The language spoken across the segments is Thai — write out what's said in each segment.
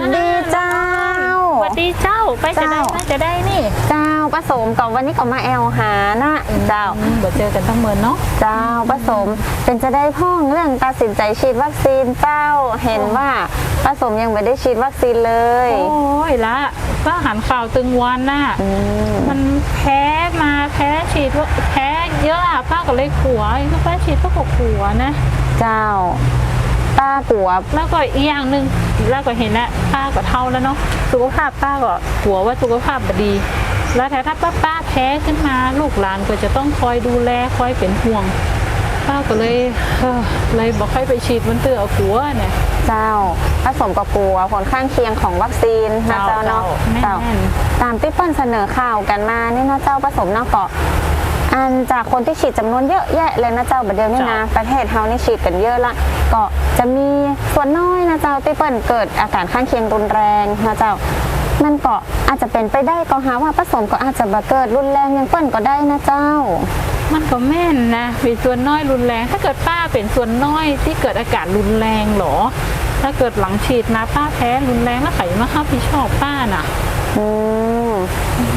จะได้เจ้าน่าจะได้นี่ เจ้าผสมกับวันนี้ก็มาแอลหานะเจ้าอืมเดี๋ยวเจอกันทั้งเมืองเนาะ เจ้าผสมเป็นจะได้พ่องเรื่องตัดสินใจฉีดวัคซีนเจ้า เห็นว่าผสมยังไม่ได้ฉีดวัคซีนเลย โอ้ยละก็หันข่าวตึงวันน่ะอืมมันแพ้มาแพ้ฉีดว่าแพ้เยอะอะป้าก็เลยขัวก็แพ้ฉีดป้าก็ขัวนะ เจ้า ป้ากลัวแล้วก็อีกอย่างหนึ่งแล้วก็เห็นนะป้าก็เท่าแล้วเนาะสุขภาพป้าก็กลัวว่าสุขภาพบดีแล้วแต่ถ้าป้าป้าแพ้ขึ้นมาลูกหลานก็จะต้องคอยดูแลคอยเป็นห่วงป้าก็เลยเออเลยบอกให้ไปฉีดมันเตือเอาขัวเนี่ยเจ้าผสมกับกลัวผลข้างเคียงของวัคซีนนะเจ้าเนาะเจ้าเจ้าแม่นตามที่เปิ้ลเสนอข่าวกันมานี่นะเจ้าผสมเนาะก็อันจากคนที่ฉีดจำนวนเยอะแยะเลยนะเจ้าบัดเดียวนี่นะ ประเทศเฮานี่ฉีดกันเยอะละก็ จะมีส่วนน้อยนะเจ้าที่เปิ้ลเกิดอาการข้างเคียงรุนแรงนะเจ้ามันก็อาจจะเป็นไปได้ก็หาว่าผสมก็อาจจะบาเกิดรุนแรงอยังเปิ้ลก็ได้นะเจ้า มันก็แม่นนะมีส่วนน้อยรุนแรง ถ้าเกิดป้าเป็นส่วนน้อยที่เกิดอาการรุนแรงหรอ ถ้าเกิดหลังฉีดมาป้าแพ้รุนแรงแล้วใครมารับผิดชอบป้าน่ะ อืม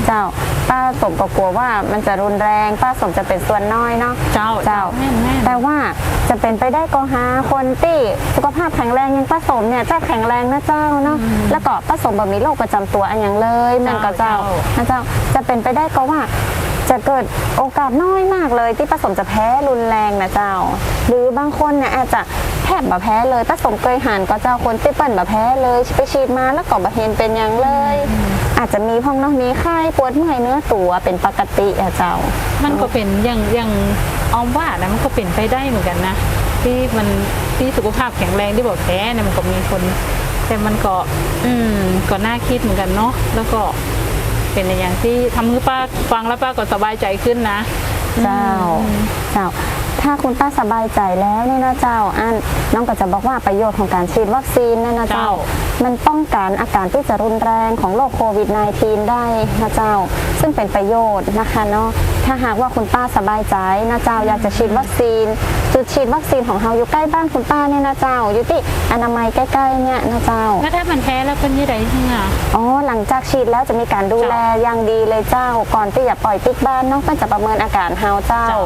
เจ้า ป้าสมก็กลัวว่ามันจะรุนแรง ป้าสมจะเป็นส่วนน้อยเนาะ เจ้าเจ้า แม่นแม่นแต่ว่าจะเป็นไปได้ก็หาคนที่สุขภาพแข็งแรงอยังป้าสมเนี่ยจะแข็งแรงนะเจ้าเนาะแล้วก็ป้าสมแบบมีโรคประจำตัวอันอย่างเลยแมันก็เจ้านะเจ้าจะเป็นไปได้ก็ว่า จะเกิดโอกาสน้อยมากเลยที่ป้าสมจะแพ้รุนแรงนะเจ้า หรือบางคนเนี่ยอาจจะแทบแบบแพ้เลยป้าสมเคยหันก็เจ้าคนที่เปิ้ลแบบแพ้เลยไปฉีดมาแล้วก็บะเห็นเป็นอย่างเลย อาจจะมีพองเน้องมีไข้ปวดเมื่อยเนื้อตัวเป็นปกติอะเจ้า มันก็เป็นอย่างอย่างออมว่านะมันก็เป็นไปได้เหมือนกันนะที่มันที่สุขภาพแข็งแรงที่บอกแพ้เนี่ยมันก็มีคน แต่มันก็ อืมก็น่าคิดเหมือนกันเนาะแล้วก็เป็นอย่างที่ทำให้ป้าฟังแล้วป้าก็สบายใจขึ้นนะ เจ้า เจ้า ถ้าคุณป้าสบายใจแล้วเนี่ยนะเจ้าอันน้องก็จะบอกว่าประโยชน์ของการฉีดวัคซีนเนี่ยนะเจ้าเจ้ามันป้องกันอาการที่จะรุนแรงของโรคโควิด -19 ได้นะเจ้า ซึ่งเป็นประโยชน์นะคะเนาะ ถ้าหากว่าคุณป้าสบายใจนะเจ้าอยากจะฉีดวัคซีน จุดฉีดวัคซีนของเราอยู่ใกล้บ้านคุณป้าเนี่ยนะเจ้า อยู่ที่อนามัยใกล้ๆเนี่ยนะเจ้า แล้วถ้ามันแพ้แล้วเป็นยังไงที่อะอ๋อหลังจากฉีดแล้วจะมีการดูแลอย่างดีเลยเจ้า ก่อนที่จะปล่อยปิกบ้านเน้องก็จะประเมินอาการเฮาเจ้าเจ้า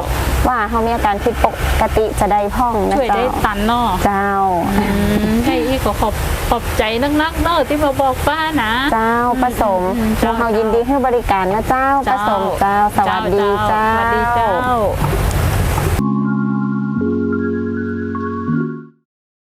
ว่าเฮามีอาการผิดปกติจะได้พ่องนะช่วยเจ้าได้ตันเนาะเจ้าอืมให้อีกก็ขอบ ขอบใจนักๆเนาะที่มาบอกป้านะ เจ้าผสมอืมเราเจ้าเฮายินดีให้บริการนะเจ้าผสมเจ้าสวัสดีเจ้า สวัสดีเจ้า